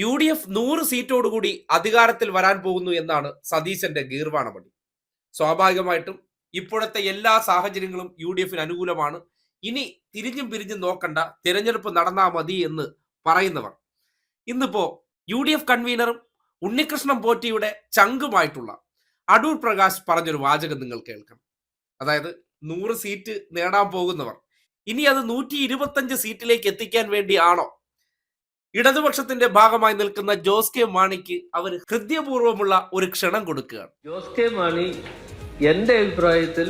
U D F നൂറ് സീറ്റോടുകൂടി അധികാരത്തിൽ വരാൻ പോകുന്നു എന്നാണ് സതീശന്റെ ഗീർവാണപടി സ്വാഭാവികമായിട്ടും ഇപ്പോഴത്തെ എല്ലാ സാഹചര്യങ്ങളും യു ഡി എഫിന് അനുകൂലമാണ്. ഇനി തിരിഞ്ഞും പിരിഞ്ഞും നോക്കണ്ട. തിരഞ്ഞെടുപ്പ് നടന്നാ മതി എന്ന് പറയുന്നവർ. ഇന്നിപ്പോ യു ഡി എഫ് കൺവീനറും ഉണ്ണികൃഷ്ണൻ പോറ്റിയുടെ ചങ്കുമായിട്ടുള്ള അടൂർ പ്രകാശ് പറഞ്ഞൊരു വാചകം നിങ്ങൾ കേൾക്കണം. അതായത് നൂറ് സീറ്റ് നേടാൻ പോകുന്നവർ. ഇനി അത് നൂറ്റി ഇരുപത്തഞ്ച് സീറ്റിലേക്ക് എത്തിക്കാൻ വേണ്ടിയാണോ ഇടതുപക്ഷത്തിന്റെ ഭാഗമായി നിൽക്കുന്ന ജോസ് കെ മാണിക്ക് അവർ ഹൃദയപൂർവമുള്ള ഒരു ക്ഷണം കൊടുക്കുകയാണ്. ജോസ് കെ മാണി എന്റെ അഭിപ്രായത്തിൽ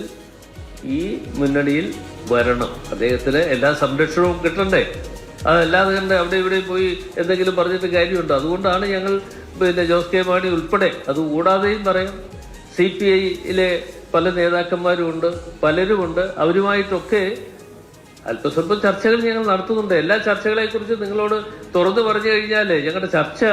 ഈ മുന്നണിയിൽ വരണം. അദ്ദേഹത്തിന് എല്ലാ സംരക്ഷണവും കിട്ടണ്ടേ. അതല്ലാതെ കണ്ട് അവിടെ ഇവിടെ പോയി എന്തെങ്കിലും പറഞ്ഞിട്ട് കാര്യമുണ്ടോ? അതുകൊണ്ടാണ് ഞങ്ങൾ പിന്നെ ജോസ് കെ മാണി ഉൾപ്പെടെ അത് കൂടാതെയും പറയാം. സി പി ഐയിലെ പല നേതാക്കന്മാരും ഉണ്ട് പലരുമുണ്ട്. അവരുമായിട്ടൊക്കെ അല്പസ്വല്പം ചർച്ചകൾ ഞങ്ങൾ നടത്തുന്നുണ്ട്. എല്ലാ ചർച്ചകളെ കുറിച്ച് നിങ്ങളോട് തുറന്നു പറഞ്ഞു കഴിഞ്ഞാൽ ഞങ്ങളുടെ ചർച്ച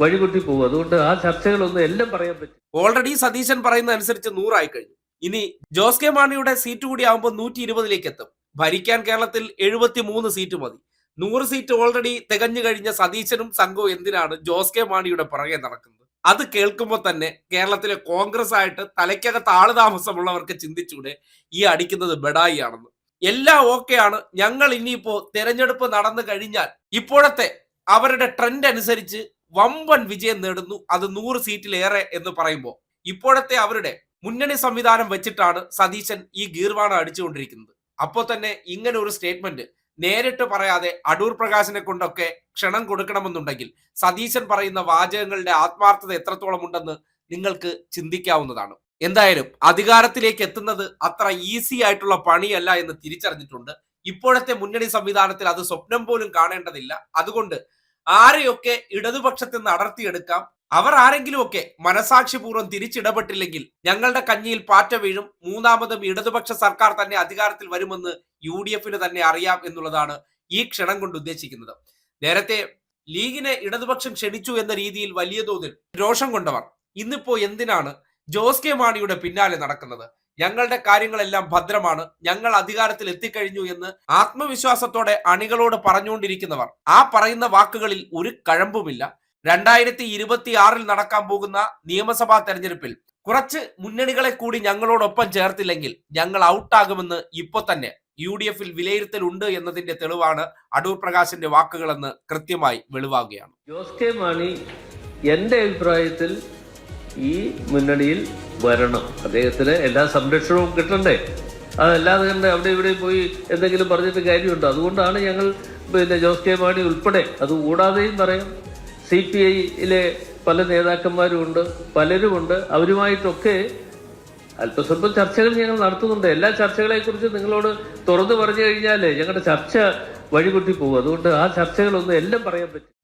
വഴികൊട്ടി പോകും. അതുകൊണ്ട് ആ ചർച്ചകളൊന്നും എല്ലാം പറയാൻ പറ്റും. ഓൾറെഡി സതീശൻ പറയുന്ന അനുസരിച്ച് നൂറായി കഴിഞ്ഞു. ഇനി ജോസ് കെ മാണിയുടെ സീറ്റ് കൂടി ആകുമ്പോൾ നൂറ്റി ഇരുപതിലേക്ക് എത്തും. ഭരിക്കാൻ കേരളത്തിൽ എഴുപത്തി മൂന്ന് സീറ്റ് മതി. നൂറ് സീറ്റ് ഓൾറെഡി തികഞ്ഞു കഴിഞ്ഞ സതീശനും സംഘവും എന്തിനാണ് ജോസ് കെ മാണിയുടെ പുറകെ നടക്കുന്നത്? അത് കേൾക്കുമ്പോൾ തന്നെ കേരളത്തിലെ കോൺഗ്രസ് ആയിട്ട് തലയ്ക്കകത്ത് ആൾ താമസമുള്ളവർക്ക് ചിന്തിച്ചൂടെ ഈ അടിക്കുന്നത് ബെഡായി ആണെന്ന്. എല്ലാം ഓക്കെയാണ് ഞങ്ങൾ ഇനിയിപ്പോ തെരഞ്ഞെടുപ്പ് നടന്നു കഴിഞ്ഞാൽ ഇപ്പോഴത്തെ അവരുടെ ട്രെൻഡ് അനുസരിച്ച് വമ്പൻ വിജയം നേടുന്നു. അത് നൂറ് സീറ്റിലേറെ എന്ന് പറയുമ്പോൾ. ഇപ്പോഴത്തെ അവരുടെ മുന്നണി സംവിധാനം വെച്ചിട്ടാണ് സതീശൻ ഈ ഗീർവാണം അടിച്ചുകൊണ്ടിരിക്കുന്നത്. അപ്പോൾ തന്നെ ഇങ്ങനെ ഒരു സ്റ്റേറ്റ്മെന്റ് നേരിട്ട് പറയാതെ അടൂർ പ്രകാശിനെ കൊണ്ടൊക്കെ ക്ഷണം കൊടുക്കണമെന്നുണ്ടെങ്കിൽ സതീശൻ പറയുന്ന വാചകങ്ങളുടെ ആത്മാർത്ഥത എത്രത്തോളം ഉണ്ടെന്ന് നിങ്ങൾക്ക് ചിന്തിക്കാവുന്നതാണ്. എന്തായാലും അധികാരത്തിലേക്ക് എത്തുന്നത് അത്ര ഈസി ആയിട്ടുള്ള പണിയല്ല എന്ന് തിരിച്ചറിഞ്ഞിട്ടുണ്ട്. ഇപ്പോഴത്തെ മുന്നണി സംവിധാനത്തിൽ അത് സ്വപ്നം പോലും കാണേണ്ടതില്ല. അതുകൊണ്ട് ആരെയൊക്കെ ഇടതുപക്ഷത്തിൽ നിന്ന് അടർത്തിയെടുക്കാം? അവർ ആരെങ്കിലുമൊക്കെ മനസാക്ഷിപൂർവം തിരിച്ചിടപെട്ടില്ലെങ്കിൽ ഞങ്ങളുടെ കഞ്ഞിയിൽ പാറ്റ വീഴും. മൂന്നാമതും ഇടതുപക്ഷ സർക്കാർ തന്നെ അധികാരത്തിൽ വരുമെന്ന് യു ഡി എഫിന് തന്നെ അറിയാം എന്നുള്ളതാണ് ഈ ക്ഷണം കൊണ്ട് ഉദ്ദേശിക്കുന്നത്. നേരത്തെ ലീഗിനെ ഇടതുപക്ഷം ക്ഷണിച്ചു എന്ന രീതിയിൽ വലിയ തോതിൽ രോഷം കൊണ്ടവർ. ഇന്നിപ്പോ എന്തിനാണ് ജോസ് കെ മാണിയുടെ പിന്നാലെ നടക്കുന്നത്. ഞങ്ങളുടെ കാര്യങ്ങളെല്ലാം ഭദ്രമാണ്. ഞങ്ങൾ അധികാരത്തിൽ എത്തിക്കഴിഞ്ഞു എന്ന് ആത്മവിശ്വാസത്തോടെ അണികളോട് പറഞ്ഞുകൊണ്ടിരിക്കുന്നവർ. ആ പറയുന്ന വാക്കുകളിൽ ഒരു കഴമ്പുമില്ല. രണ്ടായിരത്തി ഇരുപത്തി ആറിൽ നടക്കാൻ പോകുന്ന നിയമസഭാ തെരഞ്ഞെടുപ്പിൽ കുറച്ച് മുന്നണികളെ കൂടി ഞങ്ങളോടൊപ്പം ചേർത്തില്ലെങ്കിൽ ഞങ്ങൾ ഔട്ടാകുമെന്ന് ഇപ്പൊ തന്നെ യു ഡി എഫിൽ വിലയിരുത്തലുണ്ട് എന്നതിന്റെ തെളിവാണ് അടൂർ പ്രകാശിന്റെ വാക്കുകളെന്ന് കൃത്യമായി വെളിവാകുകയാണ് ജോസ് കെ മാണി എന്റെ അഭിപ്രായത്തിൽ ഈ മുന്നണിയിൽ വരണം. അദ്ദേഹത്തിന് എല്ലാ സംരക്ഷണവും കിട്ടണ്ടേ. അതല്ലാതെ കണ്ട് അവിടെ ഇവിടെ പോയി എന്തെങ്കിലും പറഞ്ഞിട്ട് കാര്യമുണ്ടോ? അതുകൊണ്ടാണ് ഞങ്ങൾ പിന്നെ ജോസ് കെ മാണി ഉൾപ്പെടെ അത് കൂടാതെയും പറയാം. സി പി ഐയിലെ പല നേതാക്കന്മാരും ഉണ്ട് പലരുമുണ്ട്. അവരുമായിട്ടൊക്കെ അല്പസ്വല്പം ചർച്ചകൾ ഞങ്ങൾ നടത്തുന്നുണ്ട്. എല്ലാ ചർച്ചകളെ കുറിച്ച് നിങ്ങളോട് തുറന്നു പറഞ്ഞു കഴിഞ്ഞാൽ ഞങ്ങളുടെ ചർച്ച വഴിപൊട്ടി പോകും. അതുകൊണ്ട് ആ ചർച്ചകളൊന്നും എല്ലാം പറയാൻ പറ്റും